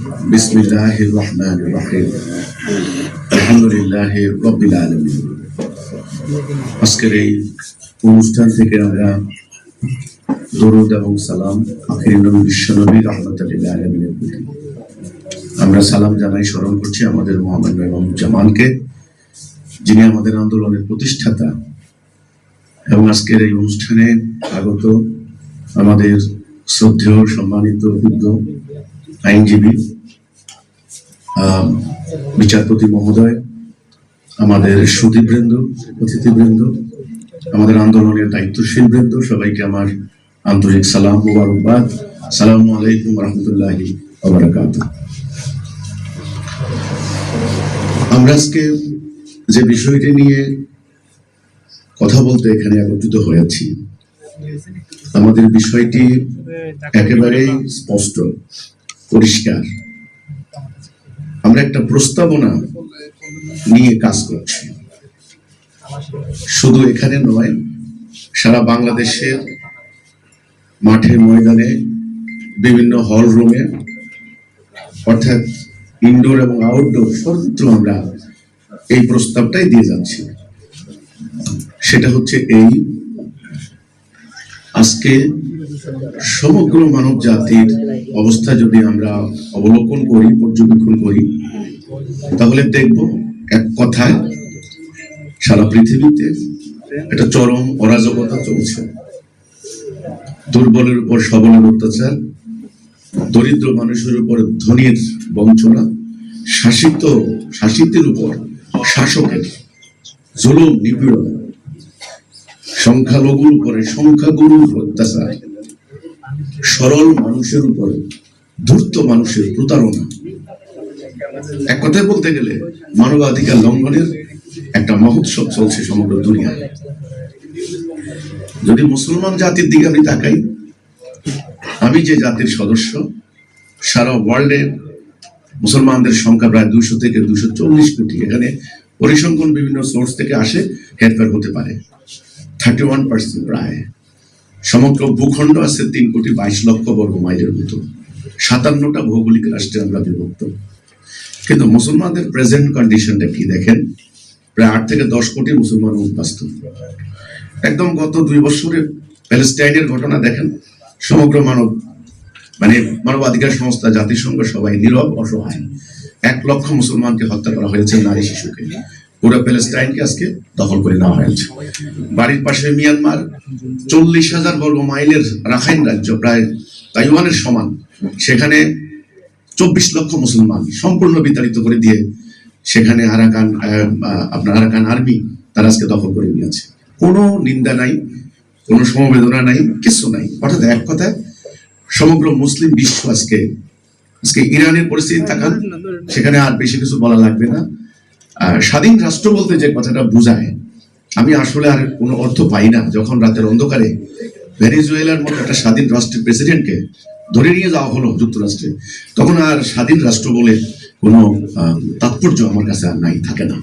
بسم الله الرحمن الرحيم الحمد لله رب العالمين আজকের এই অনুষ্ঠান থেকে আমরা দরুদ এবং সালাম আখির নবী বিশ্বনবী রহমতুল্লাহ আলমিনের প্রতি আমরা সালাম জানাই স্মরণ করছি আমাদের মোহাম্মদ এবং জামানকে যিনি আমাদের আন্দোলনের প্রতিষ্ঠাতা এবং আজকের এই অনুষ্ঠানে আগত আমাদের শ্রদ্ধেয় সম্মানিত বিজ্ঞ আইনজীবী বিচারপতি মহোদয়, আমাদের সুদীবৃন্দ অতিথিবৃন্দ, আমাদের আন্দোলনের দায়িত্বশীল বৃন্দ, সবাইকে আমার আন্তরিক সালাম মুবারকবাদ। সালামু আলাইকুম রহমতুল্লাহি ওবারাকাত আমরা আজকে যে বিষয়টি নিয়ে কথা বলতে এখানে একত্রিত হয়েছি, আমাদের বিষয়টি একেবারেই স্পষ্ট। পরিষ্কার। আমরা একটা প্রস্তাবনা নিয়ে কাজ করছি। শুধু এখানে নয়, সারা বাংলাদেশের মাঠে ময়দানে, বিভিন্ন হল রুমে, অর্থাৎ ইনডোর এবং আউটডোর সর্বত্র আমরা এই প্রস্তাবটাই দিয়ে যাচ্ছি। সেটা হচ্ছে এই আজকে সমগ্র মানব জাতির অবস্থা যদি আমরা অবলোকন করি, পর্যবেক্ষণ করি, তাহলে দেখব এক কথায় সারা পৃথিবীতে একটা চরম অরাজকতা চলছে। দুর্বলের উপর সবলের অত্যাচার, দরিদ্র মানুষের উপর ধনীর বঞ্চনা, শাসিত, শাসিতের উপর শাসকের জুলুম, নিপীড়ন সংখ্যালঘুর উপরে সংখ্যাগুরুর অত্যাচার। সরল মানুষের উপরে, ধূর্ত মানুষের প্রতারণা। এক কথায় বলতে গেলে, মানবাধিকার লঙ্ঘনের একটা মহোৎসব চলছে সমগ্র দুনিয়ায়। যদি মুসলমান জাতির দিকে আমি তাকাই, আমি যে জাতির সদস্য, সারা ওয়ার্ল্ডে মুসলমানদের সংখ্যা প্রায় দুশো থেকে দুশো চল্লিশ কোটি। এখানে পরিসংখ্যান বিভিন্ন সোর্স থেকে আসে, হেরফের হতে পারে। থার্টি ওয়ান পার্সেন্ট প্রায়। সমগ্র ভূখণ্ড আছে তিন কোটি বাইশ লক্ষ বর্গ মাইলের মতো। সাতান্নটা ভৌগোলিক রাষ্ট্রে আমরা বিভক্ত। কিন্তু মুসলমানদের প্রেজেন্ট কন্ডিশনটা কি দেখেন? প্রায় আট থেকে দশ কোটি মুসলমান বাস্তব একদম গত দুই বছরে প্যালেস্টাইনের ঘটনা দেখেন। সমগ্র মানব মানে মানবাধিকার সংস্থা, জাতিসংঘ সবাই নীরব, অসহায়। এক লক্ষ মুসলমানকে হত্যা করা হয়েছে নারী শিশুকে। পুরো প্যালেস্টাইনকে আজকে দখল করে নেওয়া হয়েছে। বাড়ির পাশে মিয়ানমার, চল্লিশ হাজার বর্গ মাইলের রাখাইন রাজ্য, প্রায় তাইওয়ানের সমান। সেখানে চব্বিশ লক্ষ মুসলমান সম্পূর্ণ বিতাড়িত করে দিয়ে সেখানে আরাকান আপনার আরাকান আর্মি তারা আজকে দখল করে নিয়েছে। কোনো নিন্দা নাই, কোনো সমবেদনা নাই, কিছু নাই। অর্থাৎ এক কথায় সমগ্র মুসলিম বিশ্ব আজকে আজকে ইরানের পরিস্থিতি তাকান সেখানে আর বেশি কিছু বলা লাগবে না। স্বাধীন রাষ্ট্র বলতে যে কথাটা বোঝায়, আমি আসলে আর কোনো অর্থ পাই না। যখন রাতের অন্ধকারে ভেনেজুয়েলার মতো একটা স্বাধীন রাষ্ট্রের প্রেসিডেন্টকে ধরে নিয়ে যাওয়া হলো যুক্তরাষ্ট্রে, তখন আর স্বাধীন রাষ্ট্র বলে কোনো তাৎপর্য আমার কাছে আর নাই, থাকে না।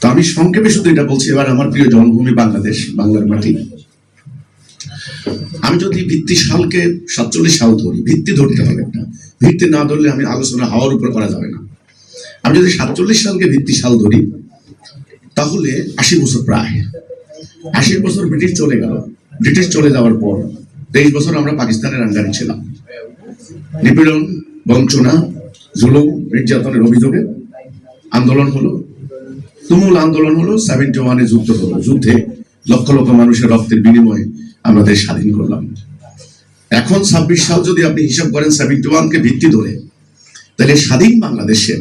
তো আমি সংক্ষেপে শুধু এটা বলছি, এবার আমার প্রিয় জন্মভূমি বাংলাদেশ, বাংলার মাটি। আমি যদি ভিত্তি সালকে সাতচল্লিশ সাল ধরি, ভিত্তি ধরতে হবে একটা ভিত্তি না ধরলে আমি আলোচনা হওয়ার উপর করা যাবে না। আমি যদি সাতচল্লিশ সালকে ভিত্তি সাল ধরি, তাহলে আশি বছর প্রায়। আশি বছর ব্রিটিশ চলে গেল। ব্রিটিশ চলে যাওয়ার পর তেইশ বছর আমরা পাকিস্তানের আন্ডারে ছিলাম। নিপীড়ন, বঞ্চনা, জুলুম, নির্যাতনের অভিযোগে আন্দোলন হলো। তুমুল আন্দোলন হলো সেভেন্টি ওয়ানে যুদ্ধ হলো। যুদ্ধে লক্ষ লক্ষ মানুষের রক্তের বিনিময়ে আমরা দেশ স্বাধীন করলাম। এখন ছাব্বিশ সাল যদি আপনি হিসাব করেন সেভেন্টি ওয়ানকে ভিত্তি ধরে, তাহলে স্বাধীন বাংলাদেশের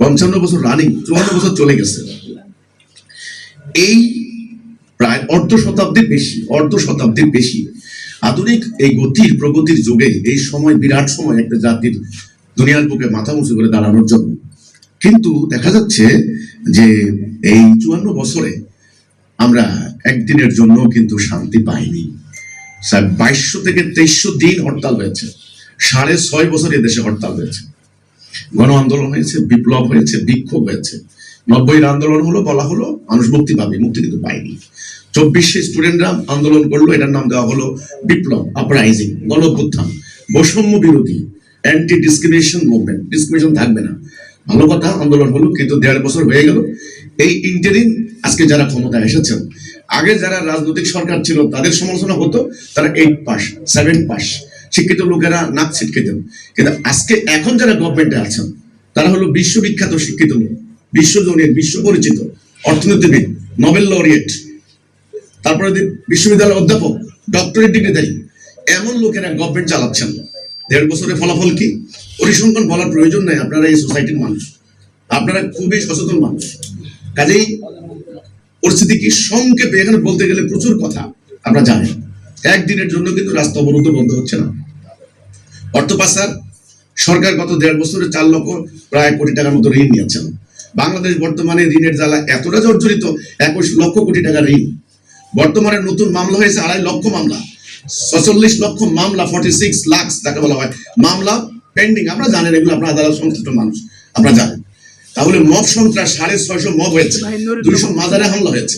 পঞ্চান্ন বছর রানিং চুয়ান্ন বছর চলে গেছে। এই প্রায় অর্ধ শতাব্দীর বেশি, অর্ধ শতাব্দীর বেশি। আধুনিক এই গতির, প্রগতির যুগে এই সময় বিরাট সময় একটা জাতির দুনিয়ার বুকে মাথা উঁচু করে দাঁড়ানোর জন্য। কিন্তু দেখা যাচ্ছে যে এই চুয়ান্ন বছরে আমরা একদিনের জন্য কিন্তু শান্তি পাইনি। বাইশশো থেকে তেইশশো দিন হরতাল হয়েছে। সাড়ে ছয় বছর এদেশে হরতাল হয়েছে। গণ আন্দোলন হয়েছে, বিপ্লব হয়েছে, বিক্ষোভ হয়েছে। নব্বইয়ের আন্দোলন হলো, বলা হলো মানুষ মুক্তি পাবে, মুক্তি কিন্তু পায়নি। চব্বিশে স্টুডেন্টরা আন্দোলন করল, এটার নাম দেওয়া হলো বিপ্লব আপরাইজিং গণ বৈষম্য বিরোধী অ্যান্টি ডিসক্রিমিনেশন মুভমেন্ট ডিসক্রিমিনেশন থাকবে না। ভালো কথা, আন্দোলন হলো, কিন্তু দেড় বছর হয়ে গেল। এই ইন্টারিম আজকে যারা ক্ষমতায় এসেছেন, আগে যারা রাজনৈতিক সরকার ছিল, তাদের সমালোচনা হতো, তারা এইট পাস সেভেন পাস শিক্ষিত লোকেরা নাক ছিটকে দেন। কিন্তু আজকে এখন যারা গভর্নমেন্টে আছেন, তারা হলো বিশ্ববিখ্যাত শিক্ষিত লোক বিশ্বজনীন বিশ্ব পরিচিত, অর্থনীতিবিদ নোবেল লরিয়েট তারপরে বিশ্ববিদ্যালয়ের অধ্যাপক ডক্টরেট ডিগ্রিধারী এমন লোকেরা গভর্নমেন্ট চালাচ্ছেন দেড় বছরের ফলাফল কি? পরিসংখ্যান বলার প্রয়োজন নাই, আপনারা এই সোসাইটির মানুষ। আপনারা খুবই সচেতন মানুষ। কাজেই পরিস্থিতি কি? সংক্ষেপে এখানে বলতে গেলে প্রচুর কথা, আমরা জানি। একদিনের জন্য কিন্তু রাস্তা অবরুদ্ধ বন্ধ হচ্ছে না। অর্থ পাচার সরকার গত দেড় বছরে চার লক্ষ প্রায় কোটি টাকার মতো ঋণ নিয়েছেন। বাংলাদেশ বর্তমানে ঋণের জ্বালা এতটা জর্জরিত একুশ লক্ষ কোটি টাকা ঋণ। বর্তমানে নতুন মামলা হয়েছে আড়াই লক্ষ মামলা। ছচল্লিশ লক্ষ মামলা ফর্টি সিক্স লাখ যাকে বলা হয় মামলা পেন্ডিং আমরা জানেন এগুলো আপনার আদালত সংশ্লিষ্ট মানুষ আমরা জানেন। তাহলে মব সন্ত্রাস সাড়ে ছয়শো মব হয়েছে দুইশো মাজারে হামলা হয়েছে।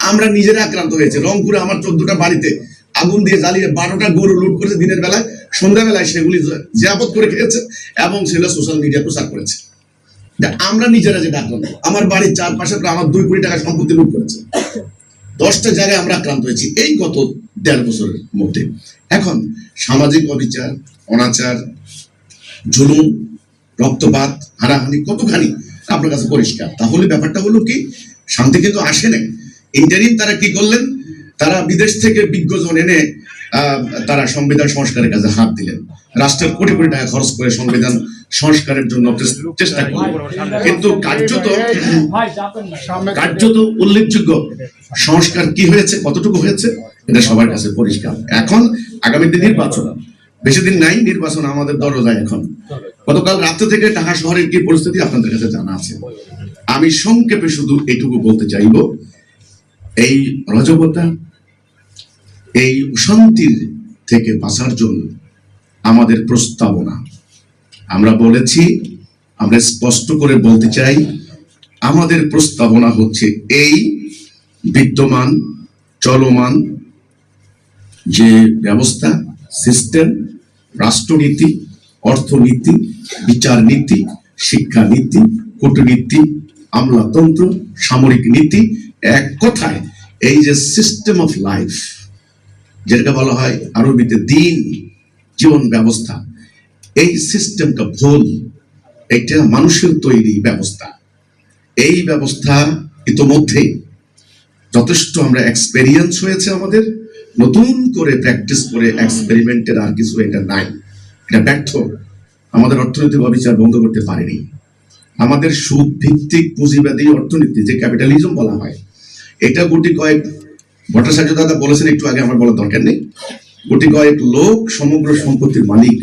আমরা নিজেরা আক্রান্ত হয়েছে। রংপুরে আমার চোদ্দটা বাড়িতে আগুন দিয়ে জ্বালিয়ে বারোটা গরু লুট করেছে দিনের বেলায়। সন্ধ্যাবেলায় সেগুলি জিয়াপত করে খেয়েছে এবং সেগুলো সোশ্যাল মিডিয়া প্রচার করেছে। আমরা নিজেরা যেটা আক্রান্ত আমার বাড়ির চারপাশে প্রায় আমার দুই কোটি টাকা সম্পত্তি লুট করেছে। দশটা জায়গায় আমরা আক্রান্ত হয়েছি এই গত দেড় বছরের মধ্যে। এখন সামাজিক অবিচার, অনাচার, জুলুম, রক্তপাত, হানাহানি কতখানি আপনার কাছে পরিষ্কার? তাহলে ব্যাপারটা হলো কি শান্তি কিন্তু আসে নাই। ইন্টারিম তারা কি করলেন? তারা বিদেশ থেকে বিজ্ঞজন এনে তারা সংবিধান সংস্কারের কাজে হাত দিলেন। রাষ্ট্রের কোটি কোটি টাকা খরচ করে সংবিধান সংস্কারের জন্য চেষ্টা করলেন। কিন্তু কার্যত কার্যত উল্লেখযোগ্য সংস্কার কি হয়েছে, কতটুকু হয়েছে, এটা সবার কাছে পরিষ্কার। এখন আগামীতে নির্বাচন। বেশি দিন নাই, নির্বাচন আমাদের দরজায় এখন। গতকাল রাত্রে থেকে ঢাকা শহরের কি পরিস্থিতি আপনাদের কাছে জানা আছে। আমি সংক্ষেপে শুধু এইটুকু বলতে চাইব, এই রজবতা এই অশান্তির থেকে বাঁচার জন্য আমাদের প্রস্তাবনা। আমরা বলেছি, আমরা স্পষ্ট করে বলতে চাই, আমাদের প্রস্তাবনা হচ্ছে এই বিদ্যমান, চলমান যে ব্যবস্থা, সিস্টেম, রাষ্ট্রনীতি, অর্থনীতি বিচার নীতি শিক্ষানীতি, কূটনীতি, আমলাতন্ত্র, সামরিক নীতি, এক কথায় এই যে সিস্টেম অফ লাইফ যেটাকে বলা হয় আরবিতে দিন জীবন ব্যবস্থা। এই সিস্টেমটা ভুল। এটা মানুষের তৈরি ব্যবস্থা। এই ব্যবস্থা ইতোমধ্যে যথেষ্ট আমরা এক্সপেরিয়েন্স হয়েছে আমাদের। নতুন করে প্র্যাকটিস করে এক্সপেরিমেন্টের আর কিছু এটা নাই। এটা ব্যর্থ। আমাদের অর্থনৈতিক অবিচার বন্ধ করতে পারেনি। আমাদের সুদ ভিত্তিক পুঁজিবাদী অর্থনীতি, যে ক্যাপিটালিজম বলা হয়, এটা গুটি কয়েক ভট্টাচার্য দাদা বলেছেন, একটু আগে আমার বলার দরকার নেই। গুটি কয়েক লোক সমগ্র সম্পত্তির মালিক।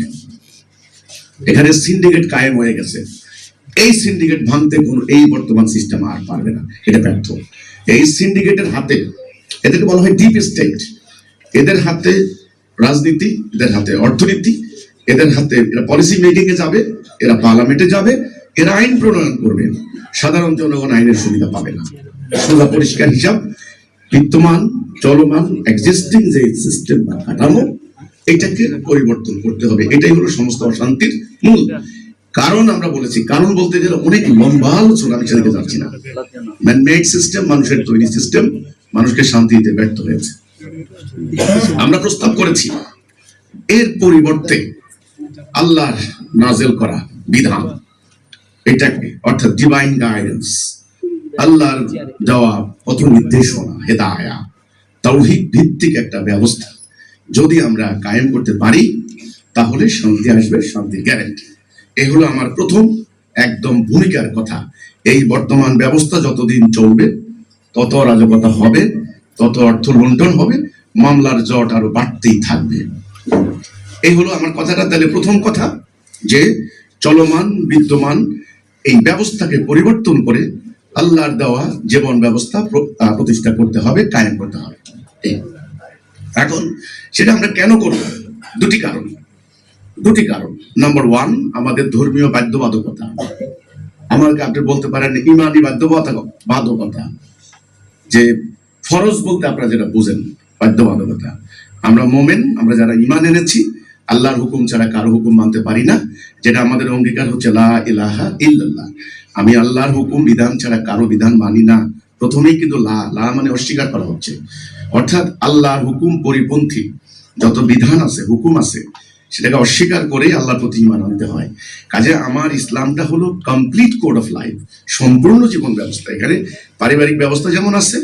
এখানে সিন্ডিকেট কায়েম হয়ে গেছে। এই সিন্ডিকেট ভাঙতে কোন, এই বর্তমান সিস্টেম আর পারবে না। এটা ব্যর্থ। এই সিন্ডিকেটের হাতে, এদেরকে বলা হয় ডিপ স্টেট এদের হাতে রাজনীতি, এদের হাতে অর্থনীতি, এদের হাতে এরা পলিসি মেকিং এ যাবে, এরা পার্লামেন্টে যাবে, এরা আইন প্রণয়ন করবে। সাধারণ জনগণ আইনের সুবিধা পাবে না। সোজা পরিষ্কার হিসাব বিদ্যমান, চলমান এক্সিস্টিং যে সিস্টেম বা কাঠামো, এটাকে পরিবর্তন করতে হবে। এটাই হলো সমস্ত অশান্তির মূল। কারণ আমরা বলেছি, কারণ বলতে গেলে অনেক লম্বা আলোচনা, আমি সেদিকে যাচ্ছি না। ম্যানমেড সিস্টেম মানুষের তৈরি সিস্টেম মানুষকে শান্তি দিতে ব্যর্থ হয়েছে। আমরা প্রস্তাব করেছি, এর পরিবর্তে আল্লাহর নাজেল করা বিধান। এটাকে, অর্থাৎ ডিভাইন গাইডেন্স আল্লাহর দেওয়া পথ নির্দেশনা, হেদায়া, তৌহিদ ভিত্তিক একটা ব্যবস্থা। যদি আমরা কায়েম করতে পারি, তাহলে শান্তি আসবে শান্তি গ্যারেন্টি এই হলো আমার প্রথম একদম ভূমিকার কথা। এই বর্তমান ব্যবস্থা যতদিন চলবে, তত রাজকতা হবে, তত অর্থ লুণ্ঠন হবে, মামলার জট আরও বাড়তেই থাকবে। এই হলো আমার কথাটা। তাহলে প্রথম কথা যে, চলমান, বিদ্যমান এই ব্যবস্থাকে পরিবর্তন করে আল্লাহর দেওয়া জীবন ব্যবস্থা প্রতিষ্ঠা করতে হবে, কায়েম করতে হবে। এখন সেটা আমরা কেন করব? দুটি কারণ। দুটি কারণ। নাম্বার ওয়ান আমাদের ধর্মীয় বাধ্যবাধকতা। আমাকে আপনি বলতে পারেন ইমানি বাধ্যবাধকতা। বাধকতা যে ফরজ বলতে আপনারা যেটা বুঝেন, বাধ্যবাধকতা। আমরা মোমেন, আমরা যারা ইমান এনেছি আল্লাহর হুকুম ছাড়া কারও হুকুম মানতে পারি না, যেটা আমাদের অঙ্গীকার হচ্ছে লা ইলাহা ইল্লাল্লাহ। আমি আল্লাহর হুকুম বিধান ছাড়া কারও বিধান মানি না। প্রথমেই কিন্তু লা লা মানে অস্বীকার করা হচ্ছে। অর্থাৎ আল্লাহর হুকুম পরিপন্থী, যত বিধান আছে, হুকুম আছে, সেটাকে অস্বীকার করে আল্লাহর প্রতি ইমান আনতে হয়। কাজে আমার ইসলামটা হলো কমপ্লিট কোড অফ লাইফ সম্পূর্ণ জীবন ব্যবস্থা। এখানে পারিবারিক ব্যবস্থা যেমন আছে,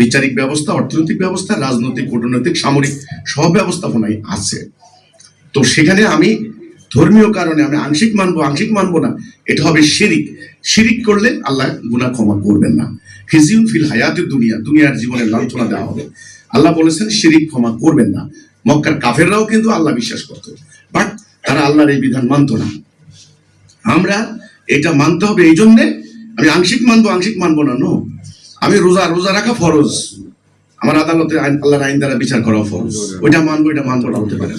বিচারিক ব্যবস্থা, অর্থনৈতিক ব্যবস্থা, রাজনৈতিক, কূটনৈতিক, সামরিক সব ব্যবস্থাপনাই আছে। তো সেখানে আমি ধর্মীয় কারণে আমি আংশিক মানবো আংশিক মানবো না, এটা হবে শিরিক। শিরিক করলে আল্লাহ গুনাহ ক্ষমা করবেন না। ফিজিউন ফিল হায়াত দুনিয়া, দুনিয়ার জীবনে লাঞ্ছনা দেওয়া হবে। আল্লাহ বলেছেন, শিরিক ক্ষমা করবেন না। মক্কার কাফেররাও কিন্তু আল্লাহ বিশ্বাস করতো বাট তারা আল্লাহর এই বিধান মানতো না। আমরা এটা মানতে হবে এই জন্যে, আমি আংশিক মানবো আংশিক মানবো না নো আমি রোজা রোজা রাখা ফরজ। আমার আদালতে আল্লাহর আইন দ্বারা বিচার করা ফরজ। ওইটা মানবো, এটা মানবো না, হতে পারে।